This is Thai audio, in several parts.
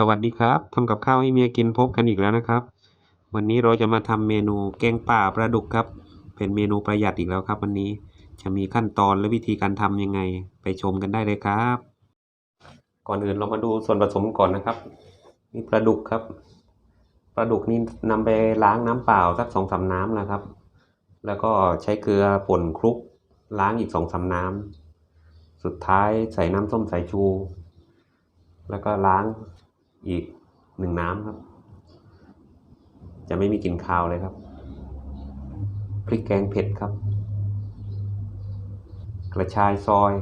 สวัสดีครับทำกับข้าวให้เมียกินพบกันอีกแล้วนะครับ วันนี้เราจะมาทำเมนูแกงป่าปลาดุกครับ เป็นเมนูประหยัดอีกแล้วครับวันนี้จะมีขั้นตอนและวิธีการทำยังไง ไปชมกันได้เลยครับ ก่อนอื่นเรามาดูส่วนผสมก่อนนะครับนี่ปลาดุกครับปลาดุกนี่นำไปล้างน้ำเปล่าสักสองสามน้ำนะครับ แล้วก็ใช้เกลือป่นคลุกล้างอีกสองสามน้ำสุดท้ายใส่น้ำส้มสายชู แล้วก็ล้าง อีกหนึ่งน้ำครับ จะไม่มีกลิ่นคาวเลยครับ พริกแกงเผ็ดครับ กระชายซอย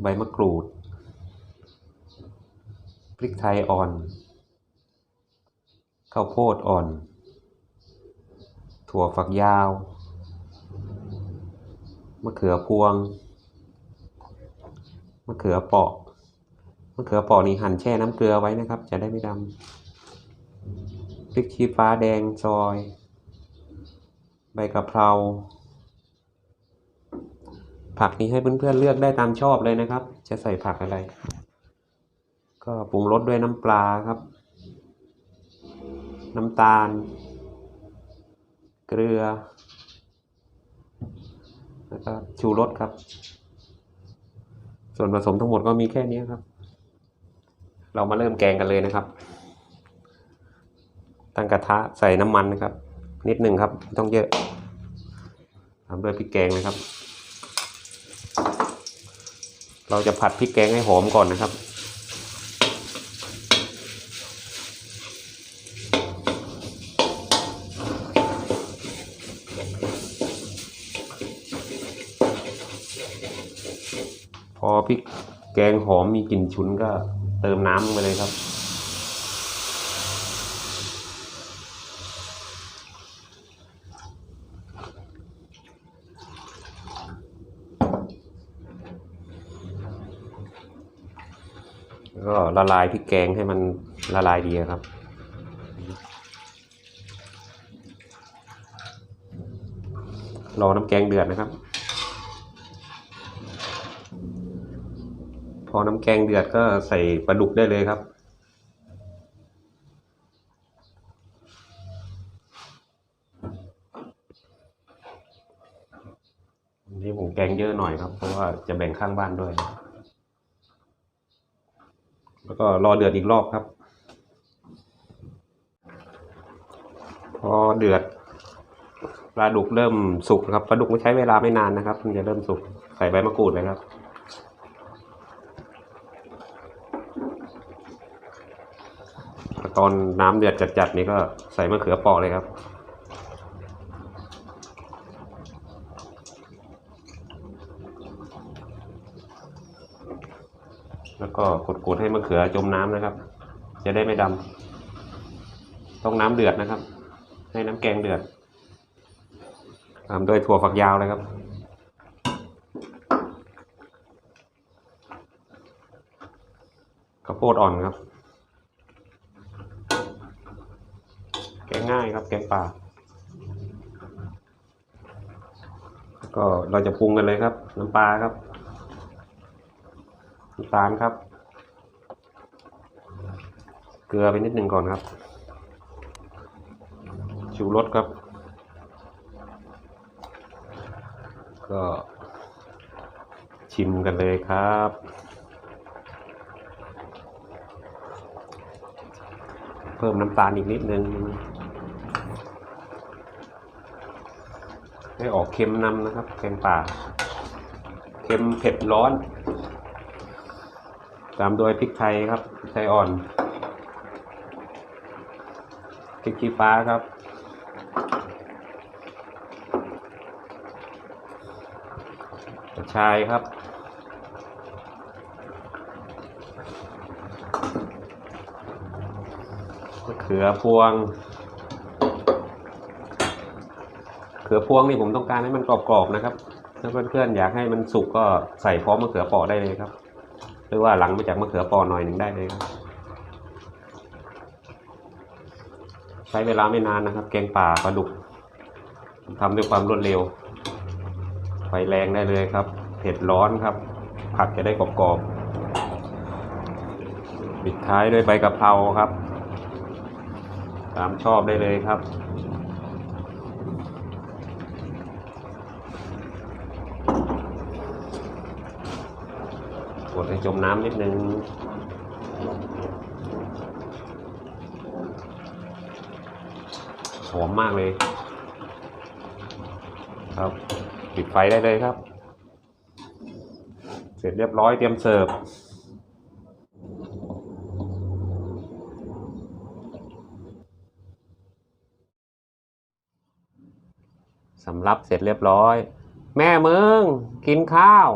ใบมะกรูด พริกไทยอ่อน ข้าวโพดอ่อน ถั่วฝักยาว มะเขือพวง มะเขือเปราะะเขือปราะนี่หั่นแช่น้ำเกลือไว้นะครับ จะได้ไม่ดำพริกชี้ฟ้าแดงซอย ใบกะเพรา ผักนี้ให้เพื่อนๆเลือกได้ตามชอบเลยนะครับ จะใส่ผักอะไร ก็ปรุงรสด้วยน้ำปลาครับ น้ำตาล เกลือ แล้วก็ชูรสครับ ส่วนผสมทั้งหมดก็มีแค่นี้ครับ เรามาเริ่มแกงกันเลยนะครับ ตั้งกระทะใส่น้ำมันนะครับ นิดหนึ่งครับไม่ต้องเยอะตามด้วยพริกแกงนะครับ เราจะผัดพริกแกงให้หอมก่อนนะครับพอพริกแกงหอมมีกลิ่นฉุนก็ เติมน้ำไปเลยครับก็ละลายพริกแกงให้มันละลายดีครับ รอน้ำแกงเดือดนะครับ พอน้ำแกงเดือดก็ใส่ปลาดุกได้เลยครับอันนี้ผมแกงเยอะหน่อยครับ เพราะว่าจะแบ่งข้างบ้านด้วย แล้วก็รอเดือดอีกรอบครับ พอเดือดปลาดุกเริ่มสุกนะครับปลาดุกไม่ใช้เวลาไม่นานนะครับมันจะเริ่มสุกใส่ใบมะกรูดเลยครับ ตอนน้ำเดือดจัดๆนี่ก็ใส่มะเขือเปราะเลยครับ แล้วก็กดๆให้มะเขือจมน้ำนะครับ จะได้ไม่ดำต้องน้ำเดือดนะครับ ให้น้ำแกงเดือดตามด้วยถั่วฝักยาวเลยครับข้าวโพดอ่อนครับ แกงง่ายครับแกงป่า ก็เราจะปรุงกันเลยครับ น้ำปลาครับน้ำตาลครับ เกลือไปนิดหนึ่งก่อนครับชูรสครับ ก็ชิมกันเลยครับเพิ่มน้ำตาลอีกนิดนึง ให้ออกเค็มนำนะครับแกงป่าเค็มเผ็ดร้อน ตามโดยพริกไทยครับพริกไทยอ่อนพริกชี้ฟ้าครับกระชายครับมะเขือพวง เขือพวงนี่ผมต้องการให้มันกรอบๆนะครับ ถ้าเพื่อนๆอยากให้มันสุกก็ใส่พร้อมมะเขือเปราะได้เลยครับ หรือว่าหลังมาจากมะเขือเปราะหน่อยหนึ่งได้เลยครับ ใช้เวลาไม่นานนะครับ แกงป่าปลาดุกทำด้วยความรวดเร็ว ไฟแรงได้เลยครับ เผ็ดร้อนครับ ผักจะได้กรอบๆปิดท้ายด้วยใบกะเพราครับ ตามชอบได้เลยครับ กดให้จมน้ำนิดนึงหอมมากเลย ครับปิดไฟได้เลยครับ เสร็จเรียบร้อยเตรียมเสิร์ฟสำรับเสร็จเรียบร้อย แม่มึง กินข้าว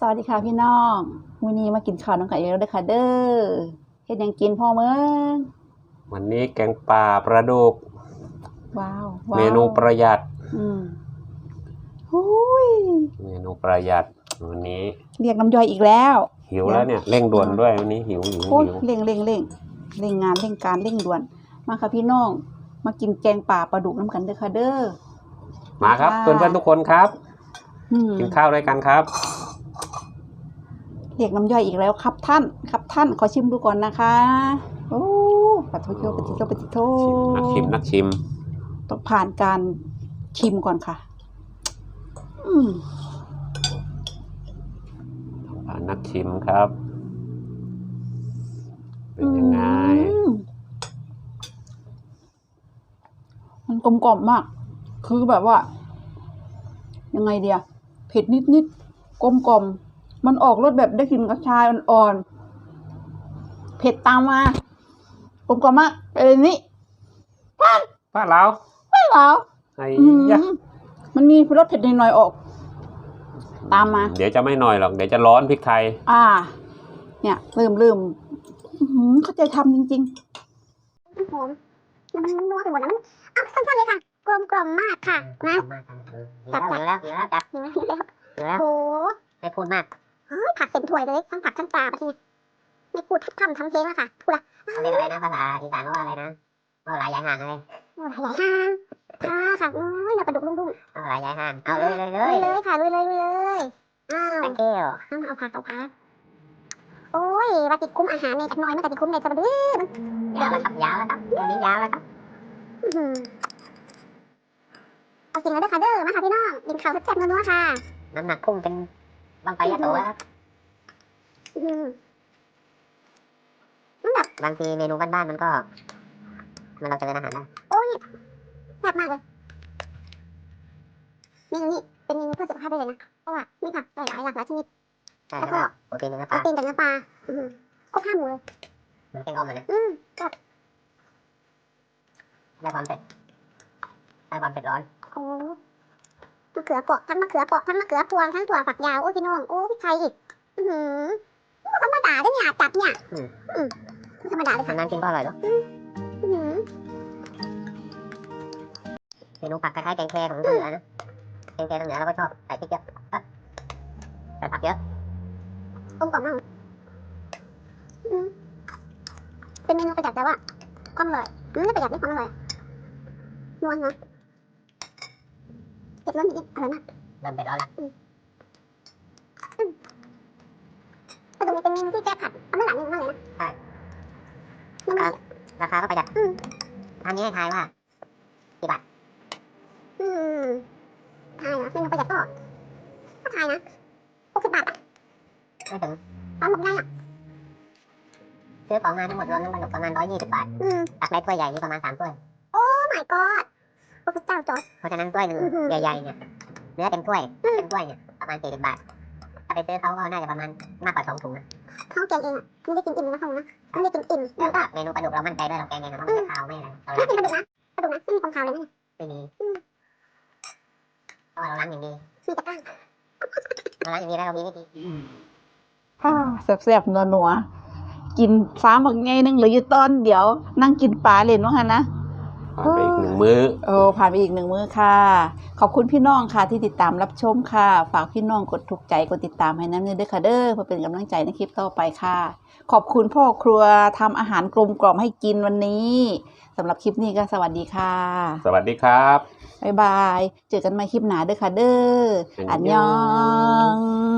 สวัสดีค่ะพี่น้องวันนี้มากินข้าวน้องไก่แล้วเด้อค่ะเด้อเฮ็ดหยังกินพ่อเมืองวันนี้แกงป่าปลาดุกว้าวว้าวเมนูประหยัด อืมหุยเมนูประหยัดวันนี้ เรียกน้ำย่อยอีกแล้วหิวแล้วเนี่ยเร่งด่วนด้วยวันนี้หิวหิวโอ้ยหิวเร่งเร่งเร่งเร่งงานเร่งการเร่งด่วน มาค่ะพี่น้องมากินแกงป่าปลาดุกน้ำกันเด้อค่ะเด้อมาครับค่ะเพื่อนๆทุกคนครับอืมกินข้าวด้วยกันครับ เรียกน้ำย่อยอีกแล้วครับท่าน ครับท่านขอชิมดูก่อนนะคะ โอ้ปัดโทโชปฏิโทปฏิโทนักชิมนักชิม ต้องผ่านการชิมก่อนค่ะ อืมผ่านนักชิมครับ เป็นยังไงอืมมันกลมกล่อมมาก คือแบบว่า ยังไงเดียเผ็ดนิดนิดๆกลมกล่อม มันออกรสแบบได้กลิ่นกระชายอ่อนๆเผ็ดตามมากลมกล่อมมากเป็นนี้ป้าเราไม่เหรอไอ้อืมยะมันมีรสเผ็ดหน่อยๆออก ตามมา เดี๋ยวจะไม่หน่อยหรอก เดี๋ยวจะร้อนพริกไทย อ่า เนี่ยเริ่มเริ่มอื้อหือเข้าใจทำจริง หอมมันนัวไปหมดแล้วมันเอาสั้นๆเลยค่ะ กลมกล่อมมากค่ะนะจับหิวแล้วหิวแล้วจับเห็นไหมแล้วหิวแล้วโอ้ไม่พูดมากเฮ้ย ผักเต็มถ้วยเลยทั้งผักทั้งปลาปะทีไม่พูดทับทำทำเพลงแล้วค่ะพูดละเขาเรียกอะไรนะภาษาอีสานว่าอะไรนะว่าหลายยายห่างอะไรโอ้ยใหญ่ห้างค่ะค่ะโอ้ยเรากระดูกลุ่มว่าหลายยายห่างเอาเลยเลยๆเลเลยยเลยค่ะเลยเลยเลยอ้าวตะเกียวเอาเอาผักเอาผักโอ้ยว่าติดคุ้มอาหารในจักหน้อยมันก็ติดคุ้มในสระดื้อมันยาวแล้วครับยาวแล้วครับเดี๋ยวนี้ยาวแล้วครับอื้อหือเอากินแล้วเด้อค่ะเด้อมาค่ะพี่น้องกินข้าวแซ่บๆนัวๆค่ะน้ำหนักพุ่งเป็น บางไฟยะโสแล้วครับอื้อหือมันแบบบางทีเมนูบ้านๆมันก็มันเราเจออาหารได้โอ้ยแซ่บมากเลยเมนูนี้เป็นเมนูเพื่อสุขภาพได้เลยนะเพราะว่ามีผักหลายๆหลากหลายชนิดใช่แล้วก็โปรตีนในเนื้อโปปรลาตีนจากเนื้อปลาอื้อหือครบห้าหมู่เลยเหมือนแกงอ่อมเลยนะอืมก็ได้ความเผ็ดได้ความเผ็ดร้อนโอ้ มะเขือเปราะทั้งมะเขือเปราะทั้งมะเขือพวงทั้งถั่วฝักยาวโอ้ยพี่น้องโอ้ยพริกไทยอีกอือหือไม่ธรรมดาด้วยเนี่ยจัดเนี่ยอืมไม่ธรรมดาเลยค่ะนานๆกินก็อร่อยเนาะอื้อหือเมนูผักคล้ายๆแกงแคของทางเหนือนะแกงแคทางเหนือเราก็ชอบใส่พริกเยอะใส่ผักเยอะกลมกล่อมมากอืมเป็นเมนูประหยัดแต่ว่าความอร่อยอืมไม่ประหยัดด้วยความอร่อยนวลนะ เผ็ดร้อนนิดๆอร่อยมากเริ่มเผ็ดร้อนแล้วปลาดุกเป็นเมนูที่แก้ผัดเอาไม่หลังมากเลยนะมันไม่ราคาก็ประหยัดอืมทานนี้ให้ทายว่าอืมทายนะเมนูประหยัดก็ก็ทายนะหกสิบบาทอะไม่ถึงตอนหมดง่ายอะซื้อของมาทั้งหมดรวมทั้งหมดประมาณร้อยยี่สิบบาทอืมตักได้ถ้วยใหญ่นี่ประมาณสามถ้วย โอ้ my god พระพุทธเจ้าจอร์จเพราะฉะนั้นถ้วยหนึ่งอื้อหือใหญ่ๆเนี่ยเนื้อเต็มถ้วยเต็มถ้วยเนี่ยประมาณสี่สิบบาทถ้าไปซื้อเขาก็น่าจะประมาณมากกว่าสองถุงนะข้าวแกงเองอะไม่ได้กินอิ่มนะเขานะไม่ได้กินอิ่มแต่มันก็ว่าเมนูปลาดุกเรามั่นใจด้วยเราแกงเองเราไม่ได้คาวไม่อะไรเราไม่ล้างกินปลาดุกนะปลาดุกนะไม่มีความคาวเลยนะไม่มีเพราะว่าเราล้างอย่างดีมีแต่ก้างเราล้างอย่างดีแล้วเรามีวิธีๆฮ่าแซ่บๆนัวๆกินฟ้าหมักไงนึงเหลืออยู่ตอนเดี๋ยว นั่งกินปลาเล่นว่าฮะนะ ผ่านไปอีกหนึ่งมื้อโอ้ผ่านไปอีกหนึ่งมื้อค่ะ ขอบคุณพี่น้องค่ะที่ติดตามรับชมค่ะ ฝากพี่น้องกดถูกใจกดติดตามให้น้ำเนื้อด้วยค่ะเด้อเพื่อเป็นกำลังใจในคลิปต่อไปค่ะ ขอบคุณพ่อครัวทำอาหารกลมกล่อมให้กินวันนี้สำหรับคลิปนี้ก็สวัสดีค่ะ สวัสดีครับบ๊ายบาย เจอกันใหม่คลิปหนาเด้อค่ะเด้ออัอันนยยอองง